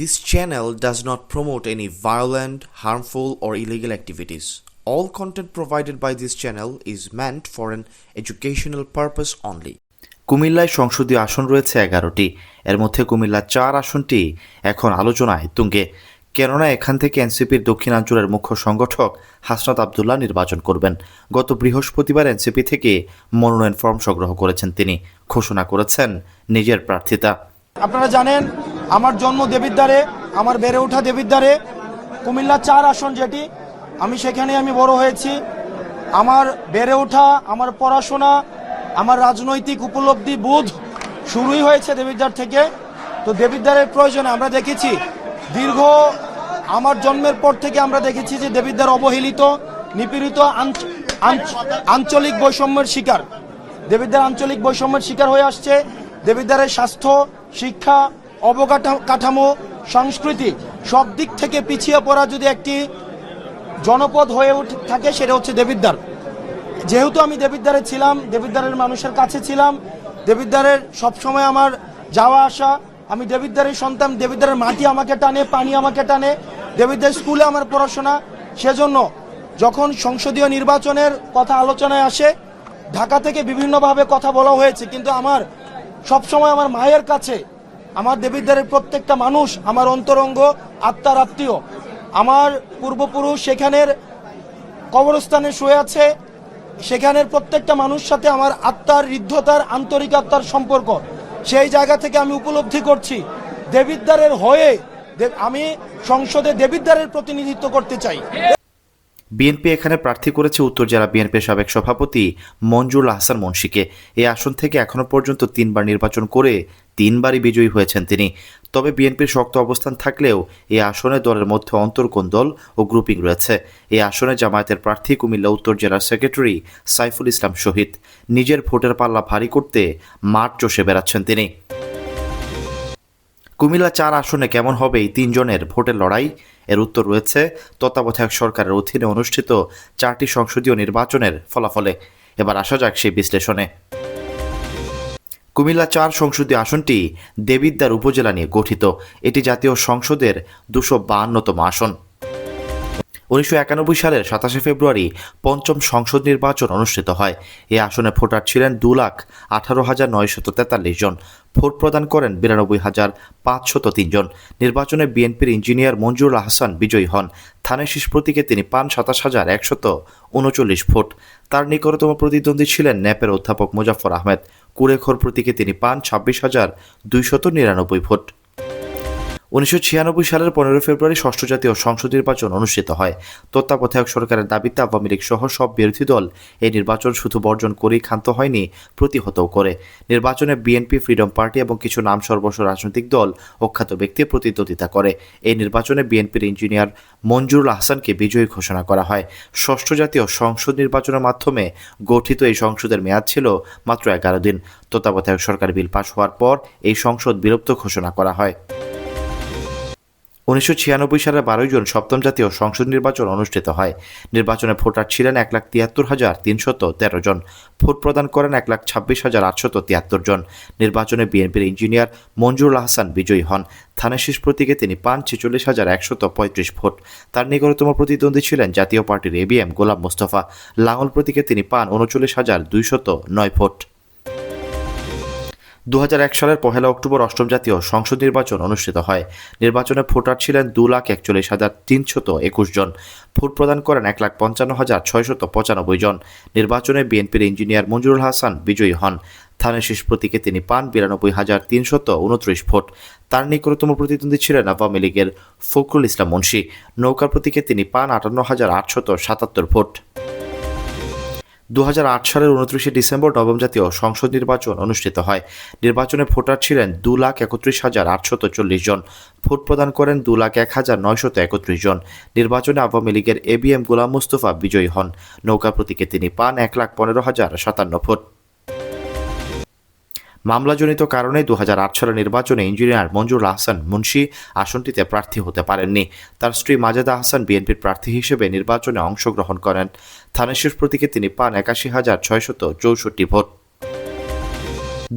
This channel does not promote any violent, harmful, or illegal activities. All content provided by this channel is meant for an educational purpose only. কুমিল্লায় সংসদীয় আসন রয়েছে এগারোটি। এর মধ্যে কুমিল্লা চার আসনটি এখন আলোচনায় তুঙ্গে। কেননা এখান থেকে এনসিপির দক্ষিণাঞ্চলের মুখ্য সংগঠক হাসনাত আবদুল্লাহ নির্বাচন করবেন। গত বৃহস্পতিবার এনসিপি থেকে মনোনয়ন ফর্ম সংগ্রহ করেছেন তিনি। ঘোষণা করেছেন নিজের প্রার্থিতা। আপনারা জানেন আমার জন্ম দেবিদ্বারে, আমার বেড়ে ওঠা দেবিদ্বারে, কুমিল্লা চার আসন যেটি, আমি সেখানে আমি বড় হয়েছি। আমার বেড়ে ওঠা, আমার পড়াশোনা, আমার রাজনৈতিক উপলব্ধি বোধ শুরুই হয়েছে দেবিদ্বার থেকে। তো দেবিদ্বারের প্রয়োজনে আমরা দেখেছি, দীর্ঘ আমার জন্মের পর থেকে আমরা দেখেছি যে দেবিদ্বার অবহেলিত, নিপীড়িত, আঞ্চ- আঞ্চ- আঞ্চলিক বৈষম্যের শিকার। দেবিদ্বার আঞ্চলিক বৈষম্যের শিকার হয়ে আসছে। দেবিদ্বারের স্বাস্থ্য, শিক্ষা অবকাঠামো, সংস্কৃতি সব দিক থেকে পিছিয়ে পড়া যদি একটি জনপদ হয়ে উঠে, থাকে সেটা হচ্ছে দেবিদ্বার। যেহেতু আমি দেবিদ্বারে ছিলাম, দেবিদ্বারের মানুষের কাছে ছিলাম, দেবিদ্বারের সবসময় আমার যাওয়া আসা, আমি দেবিদ্বারের সন্তান, দেবিদ্বারের মাটি আমাকে টানে, পানি আমাকে টানে, দেবিদ্বার স্কুলে আমার পড়াশোনা, সেজন্য যখন সংসদীয় নির্বাচনের কথা আলোচনায় আসে, ঢাকা থেকে বিভিন্নভাবে কথা বলা হয়েছে, কিন্তু আমার সবসময় আমার মায়ের কাছে আমার দেবিদ্বারের প্রত্যেকটা মানুষ আমার অন্তরঙ্গ আত্মার আত্মীয়। আমার পূর্বপুরুষ সেখানের কবরস্থানে শুয়ে আছে, সেখানের প্রত্যেকটা মানুষ সাথে আমার আত্মার হৃদ্ধতার আন্তরিক আত্মার সম্পর্ক। সেই জায়গা থেকে আমি উপলব্ধি করছি। দেবিদ্বারের হয়ে আমি সংসদে দেবিদ্বারের প্রতিনিধিত্ব করতে চাই। বিএনপি এখানে প্রার্থী করেছে উত্তর জেলা বিএনপির সাবেক সভাপতি মঞ্জুর হাসান মুন্সিকে। এই আসন থেকে এখনও পর্যন্ত তিনবার নির্বাচন করে তিনবারই বিজয়ী হয়েছেন তিনি। তবে বিএনপির শক্ত অবস্থান থাকলেও এই আসনে দলের মধ্যে অন্তর্কোন্দল ও গ্রুপিং রয়েছে। এই আসনে জামায়াতের প্রার্থী কুমিল্লা উত্তর জেলার সেক্রেটারি সাইফুল ইসলাম শহীদ। নিজের ভোটের পাল্লা ভারী করতে মাঠ চষে বেড়াচ্ছেন তিনি। কুমিল্লা চার আসনে কেমন হবে এই তিনজনের ভোটের লড়াই? এর উত্তর রয়েছে, তত্ত্বাবধায়ক সরকারের অধীনে অনুষ্ঠিত চারটি সংসদীয় নির্বাচনের ফলাফলে। এবার আসা যাক সেই বিশ্লেষণে। কুমিল্লা চার সংসদীয় আসনটি দেবিদ্দার উপজেলা নিয়ে গঠিত। এটি জাতীয় সংসদের দুশো বাহান্নতম আসন। উনিশশো একানব্বই সালের সাতাশে ফেব্রুয়ারি পঞ্চম সংসদ নির্বাচন অনুষ্ঠিত হয়। এই আসনে ভোটার ছিলেন দু লাখ আঠারো হাজার নয়শত তেতাল্লিশ জন। ভোট প্রদান করেন বিরানব্বই হাজার পাঁচশত তিনজন নির্বাচনে বিএনপির ইঞ্জিনিয়ার মঞ্জুর আহসান বিজয়ী হন। থানের শীষ প্রতীকে তিনি পান সাতাশ হাজার একশত উনচল্লিশ ভোট। তার নিকটতম প্রতিদ্বন্দ্বী ছিলেন ন্যাপের অধ্যাপক মুজাফর আহমেদ। কুড়েখর প্রতীকে তিনি পান ছাব্বিশ হাজার দুইশত নিরানব্বই ভোট। উনিশশো ছিয়ানব্বই সালের পনেরো ফেব্রুয়ারি ষষ্ঠ জাতীয় সংসদ নির্বাচন অনুষ্ঠিত হয়। তত্ত্বাবধায়ক সরকারের দাবিতে আওয়ামী লীগ সহ সব বিরোধী দল এই নির্বাচন শুধু বর্জন করেই ক্ষান্ত হয়নি, প্রতিহতও করে। নির্বাচনে বিএনপি, ফ্রিডম পার্টি এবং কিছু নাম সর্বস্ব রাজনৈতিক দল অখ্যাত ব্যক্তি প্রতিদ্বন্দ্বিতা করে। এই নির্বাচনে বিএনপির ইঞ্জিনিয়ার মঞ্জুরুল আহসানকে বিজয়ী ঘোষণা করা হয়। ষষ্ঠ জাতীয় সংসদ নির্বাচনের মাধ্যমে গঠিত এই সংসদের মেয়াদ ছিল মাত্র এগারো দিন। তত্ত্বাবধায়ক সরকার বিল পাশ হওয়ার পর এই সংসদ বিলুপ্ত ঘোষণা করা হয়। উনিশশো ছিয়ানব্বই সালে বারোই জুন সপ্তম জাতীয় সংসদ নির্বাচন অনুষ্ঠিত হয়। নির্বাচনে ভোটার ছিলেন এক লাখ তিয়াত্তর হাজার তিনশত তেরো জন। ভোট প্রদান করেন এক লাখ ছাব্বিশ হাজার আটশত তিয়াত্তর জন। নির্বাচনে বিএনপির ইঞ্জিনিয়ার মঞ্জুরুল হাসান বিজয়ী হন। থানা শীষ প্রতীকে তিনি পান ছেচল্লিশ হাজার একশত পঁয়ত্রিশ ভোট। তার নিকটতম প্রতিদ্বন্দ্বী ছিলেন জাতীয় পার্টির এবিএম গোলাম মোস্তফা। লাঙল প্রতীকে তিনি পান উনচল্লিশ হাজার দুইশত নয় ভোট। দু হাজার এক সালের পহেলা অক্টোবর অষ্টম জাতীয় সংসদ নির্বাচন অনুষ্ঠিত হয়। নির্বাচনে ভোটার ছিলেন দু লাখ একচল্লিশ হাজার তিনশত একুশ জন। ভোট প্রদান করেন এক লাখ পঞ্চান্ন হাজার ছয়শত পঁচানব্বই জন। নির্বাচনে বিএনপির ইঞ্জিনিয়ার মঞ্জুরুল হাসান বিজয়ী হন। থানের শীষ প্রতীকে তিনি পান বিরানব্বই হাজার তিনশত উনত্রিশ ভোট। তার নিকটতম প্রতিদ্বন্দ্বী ছিলেন আওয়ামী লীগের ফখরুল ইসলাম মুন্সি। নৌকার প্রতীকে তিনি পান আটান্ন হাজার আটশত সাতাত্তর ভোট। দু হাজার আট সালের উনত্রিশে ডিসেম্বর নবম জাতীয় সংসদ নির্বাচন অনুষ্ঠিত হয়। নির্বাচনে ভোটার ছিলেন দু লাখ একত্রিশ হাজার আটশত চল্লিশ জন। ভোট প্রদান করেন দু লাখ এক হাজার নয়শত একত্রিশ জন। নির্বাচনে আওয়ামী লীগের এবিএম গোলাম মুস্তফা বিজয়ী হন। নৌকা প্রতীকে তিনি পান এক লাখ পনেরো হাজার সাতান্ন ভোট। মামলাজনিত কারণে দু সালের নির্বাচনে ইঞ্জিনিয়ার মঞ্জুর আহসান মুন্সি আসনটিতে প্রার্থী হতে পারেননি। তার স্ত্রী মাজেদা আহসান বিএনপির প্রার্থী হিসেবে নির্বাচনে অংশগ্রহণ করেন। থানেশ্বর প্রতীকে তিনি পান একাশি হাজার ছয়শত চৌষট্টি ভোট।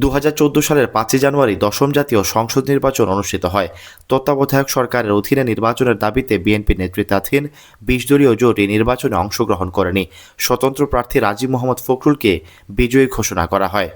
দু হাজার চৌদ্দ সালের পাঁচই জানুয়ারি দশম জাতীয় সংসদ নির্বাচন অনুষ্ঠিত হয়। তত্ত্বাবধায়ক সরকারের অধীনে নির্বাচনের দাবিতে বিএনপি নেতৃত্বাধীন বিশ দলীয় জোট এই নির্বাচনে অংশগ্রহণ করেনি। স্বতন্ত্র প্রার্থী রাজীব মোহাম্মদ ফখরুলকে বিজয়ী ঘোষণা করা হয়।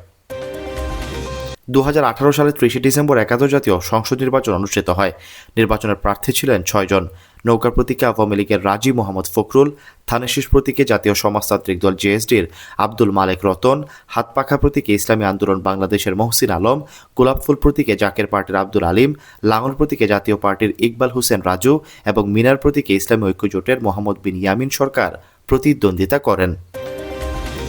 দু হাজার আঠারো সালের ত্রিশে ডিসেম্বর একাদশ জাতীয় সংসদ নির্বাচন অনুষ্ঠিত হয়। নির্বাচনের প্রার্থী ছিলেন ছয়জন নৌকার প্রতীকে আওয়ামী লীগের রাজী মোহাম্মদ ফখরুল থানেশিস প্রতীকে জাতীয় সমাজতান্ত্রিক দল জেএসডির আব্দুল মালেক রতন হাতপাখা প্রতীকে ইসলামী আন্দোলন বাংলাদেশের মহসিন আলম গোলাপফুল প্রতীকে জাকের পার্টির আব্দুল আলিম, লাঙল প্রতীকে জাতীয় পার্টির ইকবাল হোসেন রাজু এবং মিনার প্রতীকে ইসলামী ঐক্যজোটের মোহাম্মদ বিন ইয়ামিন সরকার প্রতিদ্বন্দ্বিতা করেন।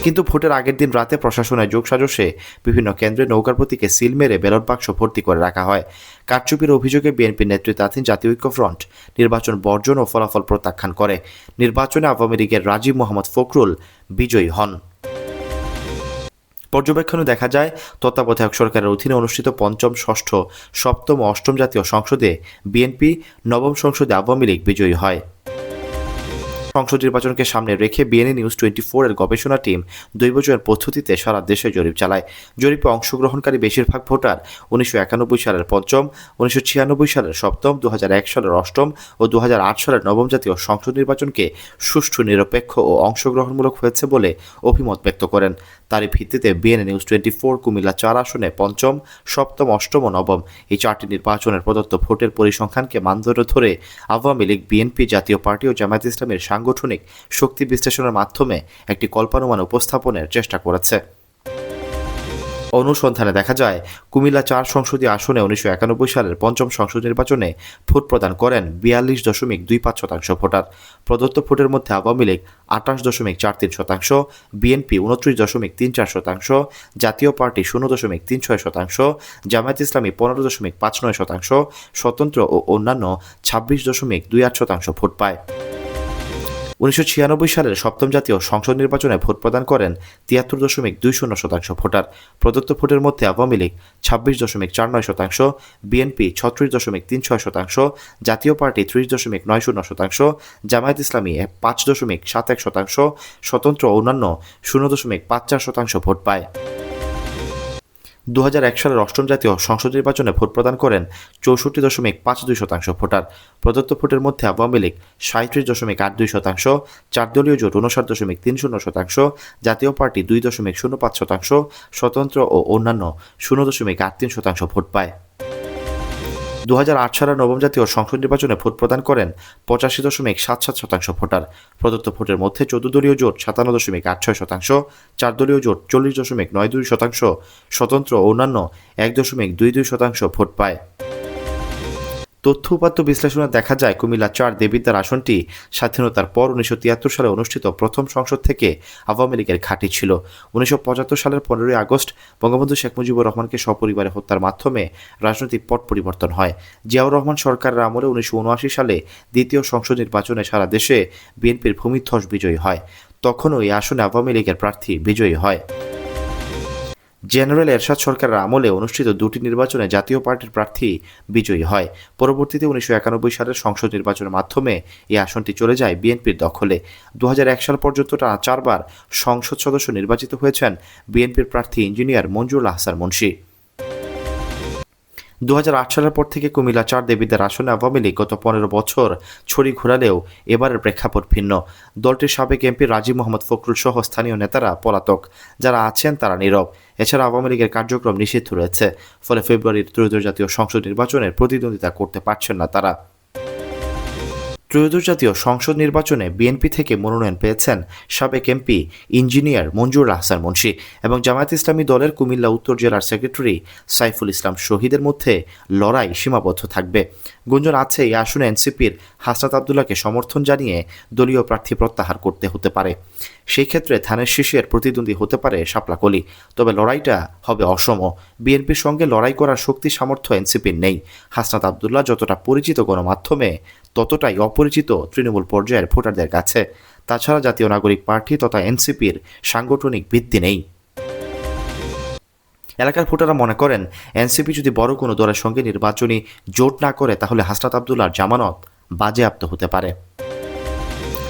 কিন্তু ভোটের আগের দিন রাতে প্রশাসনের যোগসাজশে বিভিন্ন কেন্দ্রে নৌকার প্রতীকে সিল মেরে ব্যালট বাক্স ভর্তি করে রাখা হয়। কারচুপির অভিযোগে বিএনপির নেতৃত্বাধীন জাতীয় ঐক্যফ্রন্ট নির্বাচন বর্জন ও ফলাফল প্রত্যাখ্যান করে। নির্বাচনে আওয়ামী লীগের রাজীব মোহাম্মদ ফখরুল বিজয়ী হন। পর্যবেক্ষণে দেখা যায়, তত্ত্বাবধায়ক সরকারের অধীনে অনুষ্ঠিত পঞ্চম, ষষ্ঠ, সপ্তম অষ্টম জাতীয় সংসদে বিএনপি নবম সংসদে আওয়ামী লীগ বিজয়ী হয়। সংসদ নির্বাচনকে সামনে রেখে বিএনএ নিউজ টোয়েন্টি এর গবেষণা টিম দুই বছরের পদ্ধতিতে সারা দেশে জরিপ চালায়। জরিপে অংশগ্রহণকারী বেশিরভাগ ভোটার উনিশশো একানব্বই সালের পঞ্চম, উনিশশো ছিয়ানব্বই সালের সপ্তম দু এক সালের অষ্টম ও দু হাজার আট সালের নবম জাতীয় সংসদ নির্বাচনকে সুষ্ঠু, নিরপেক্ষ ও অংশগ্রহণমূলক হয়েছে বলে অভিমত ব্যক্ত করেন। তারই ভিত্তিতে BNA news twenty four Comilla চার আসনে পঞ্চম, সপ্তম, অষ্টম ও নবম এই চারটি নির্বাচনের প্রদত্ত ভোটের পরিসংখ্যানকে মানদণ্ড ধরে আওয়ামী লীগ, বিএনপি জাতীয় পার্টি ও জামায়াত ইসলামের সাংগঠনিক শক্তি বিশ্লেষণের মাধ্যমে একটি কল্পানুমান উপস্থাপনের চেষ্টা করেছে। অনুসন্ধানে দেখা যায়, কুমিল্লা চার সংসদীয় আসনে উনিশশো একানব্বই সালের পঞ্চম সংসদ নির্বাচনে ভোট প্রদান করেন বিয়াল্লিশ দশমিক দুই পাঁচ শতাংশ ভোটার। প্রদত্ত ভোটের মধ্যে আওয়ামী লীগ আঠাশ দশমিক চার তিন শতাংশ, বিএনপি উনত্রিশ দশমিক তিন চার শতাংশ, জাতীয় পার্টি শূন্য দশমিক তিন ছয় শতাংশ, জামায়াত ইসলামী পনেরো দশমিক পাঁচ নয় শতাংশ, স্বতন্ত্র ও অন্যান্য ছাব্বিশ দশমিক দুই আট শতাংশ ভোট পায়। উনিশশো ছিয়ানব্বই সালের সপ্তম জাতীয় সংসদ নির্বাচনে ভোট প্রদান করেন তিয়াত্তর দশমিক দুই শূন্য শতাংশ ভোটার। প্রদত্ত ভোটের মধ্যে আওয়ামী লীগ ছাব্বিশ দশমিক চার নয় শতাংশ, বিএনপি ছত্রিশ দশমিক তিন ছয় শতাংশ, জাতীয় পার্টি ত্রিশ দশমিক নয় শূন্য শতাংশ, জামায়াত ইসলামী পাঁচ দশমিক সাত এক শতাংশ, স্বতন্ত্র অন্যান্য শূন্য দশমিক পাঁচ চার শতাংশ ভোট পায়। দু হাজার এক সালের অষ্টম জাতীয় সংসদ নির্বাচনে ভোট প্রদান করেন চৌষট্টি দশমিক পাঁচ দুই শতাংশ ভোটার। প্রদত্ত ভোটের মধ্যে আওয়ামী লীগ সাঁত্রিশ দশমিক আট দুই শতাংশ চার দলীয় জোট উনষাট দশমিক তিন শূন্য শতাংশ, জাতীয় পার্টি দুই দশমিক শূন্য পাঁচ শতাংশ, স্বতন্ত্র ও অন্যান্য শূন্য দশমিক আট তিন শতাংশ ভোট পায়। দু সালের নবম জাতীয় সংসদ নির্বাচনে ভোট প্রদান করেন পঁচাশি দশমিক সাত সাত শতাংশ ভোটার। প্রদত্ত ভোটের মধ্যে চোদ্দ দলীয় জোট সাতান্ন দশমিক আট ছয় শতাংশ, চার দলীয় জোট চল্লিশ দশমিক নয় দুই শতাংশ, স্বতন্ত্র অন্যান্য এক দশমিক দুই দুই শতাংশ ভোট পায়। তথ্য উপাত্ত বিশ্লেষণে দেখা যায় কুমিল্লা চার দেবিদ্বার আসনটি স্বাধীনতার পর উনিশশো তিয়াত্তর সালে অনুষ্ঠিত প্রথম সংসদ থেকে আওয়ামী লীগের ঘাঁটি ছিল। উনিশশো পঁচাত্তর সালের পনেরোই আগস্ট বঙ্গবন্ধু শেখ মুজিবুর রহমানকে সপরিবারে হত্যার মাধ্যমে রাজনৈতিক পট পরিবর্তন হয়। জিয়াউর রহমান সরকারের আমলে উনিশশো উনআশি সালে দ্বিতীয় সংসদ নির্বাচনে সারা দেশে বিএনপির ভূমিধ্বস বিজয়ী হয়। তখনও এই আসনে আওয়ামী লীগের প্রার্থী বিজয়ী হয়। জেনারেল এরশাদ সরকারের আমলে অনুষ্ঠিত দুটি নির্বাচনে জাতীয় পার্টির প্রার্থী বিজয়ী হয়। পরবর্তীতে উনিশশো একানব্বই সালের সংসদ নির্বাচনের মাধ্যমে এই আসনটি চলে যায় বিএনপির দখলে। দু হাজার এক সাল পর্যন্ত টানা চারবার সংসদ সদস্য নির্বাচিত হয়েছেন বিএনপির প্রার্থী ইঞ্জিনিয়ার মঞ্জুরুল আহসান মুন্সি। দু হাজার আট সালের পর থেকে কুমিল্লা চার দেবীদের আসনে আওয়ামী লীগ গত পনেরো বছর ছড়ি ঘোরালেও এবারের প্রেক্ষাপট ভিন্ন। দলটির সাবেক এমপি রাজীব মোহাম্মদ ফখরুল সহ স্থানীয় নেতারা পলাতক। যারা আছেন, তারা নীরব। এছাড়া আওয়ামী লীগের কার্যক্রম নিষিদ্ধ রয়েছে। ফলে ফেব্রুয়ারির ত্রয়োদশ জাতীয় সংসদ নির্বাচনের প্রতিদ্বন্দ্বিতা করতে পারছেন না তারা। ত্রয়োদশ জাতীয় সংসদ নির্বাচনে বিএনপি থেকে মনোনয়ন পেয়েছেন সাবেক এমপি ইঞ্জিনিয়ার মঞ্জুর আহসান মুন্সি এবং জামায়াত ইসলামী দলের কুমিল্লা উত্তর জেলার সেক্রেটারি সাইফুল ইসলাম শহীদের মধ্যে লড়াই সীমাবদ্ধ থাকবে। গুঞ্জন আছে এই আসনে এনসিপির হাসনাত আবদুল্লাহকে সমর্থন জানিয়ে দলীয় প্রার্থী প্রত্যাহার করতে হতে পারে। সেই ক্ষেত্রে ধানের শীষের প্রতিদ্বন্দ্বী হতে পারে শাপলাকলি। তবে লড়াইটা হবে অসম। বিএনপির সঙ্গে লড়াই করার শক্তি সামর্থ্য এনসিপির নেই। হাসনাত আবদুল্লাহ যতটা পরিচিত গণমাধ্যমে, ততটাই অপরিচিত তৃণমূল পর্যায়ের ভোটারদের কাছে। তাছাড়া জাতীয় নাগরিক পার্টি তথা এনসিপির সাংগঠনিক ভিত্তি নেই। এলাকার ভোটাররা মনে করেন, এনসিপি যদি বড় কোনো দলের সঙ্গে নির্বাচনী জোট না করে, তাহলে হাসনাত আবদুল্লার জামানত বাজেয়াপ্ত হতে পারে।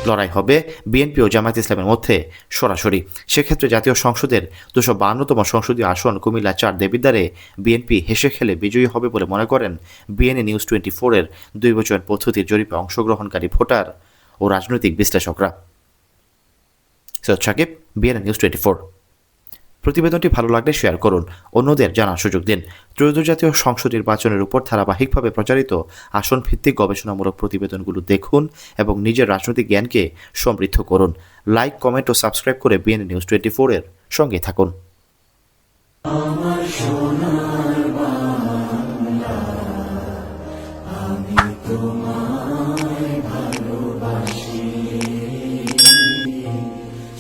লড়াই হবে বিএনপি ও জামায়াত ইসলামের মধ্যে সরাসরি। সেক্ষেত্রে জাতীয় সংসদের দুশো বাহান্নতম সংসদীয় আসন কুমিল্লা চার দেবিদ্বারে বিএনপি হেসে খেলে বিজয়ী হবে বলে মনে করেন বিএনএ নিউজ টোয়েন্টি ফোরের দুই বছর পদ্ধতির জরিপে অংশগ্রহণকারী ভোটার ও রাজনৈতিক বিশ্লেষকরা। Syed Sakib, BNA news twenty four প্রতিবেদনটি ভালো লাগলে শেয়ার করুন। অন্যদের জানার সুযোগ দিন। ত্রয়োদশ জাতীয় সংসদ নির্বাচনের উপর ধারাবাহিকভাবে প্রচারিত আসন ভিত্তিক গবেষণামূলক প্রতিবেদনগুলো দেখুন এবং নিজের রাজনৈতিক জ্ঞানকে সমৃদ্ধ করুন। লাইক কমেন্ট ও সাবস্ক্রাইব করে বিএনএ নিউজ টোয়েন্টি ফোরের সঙ্গে থাকুন।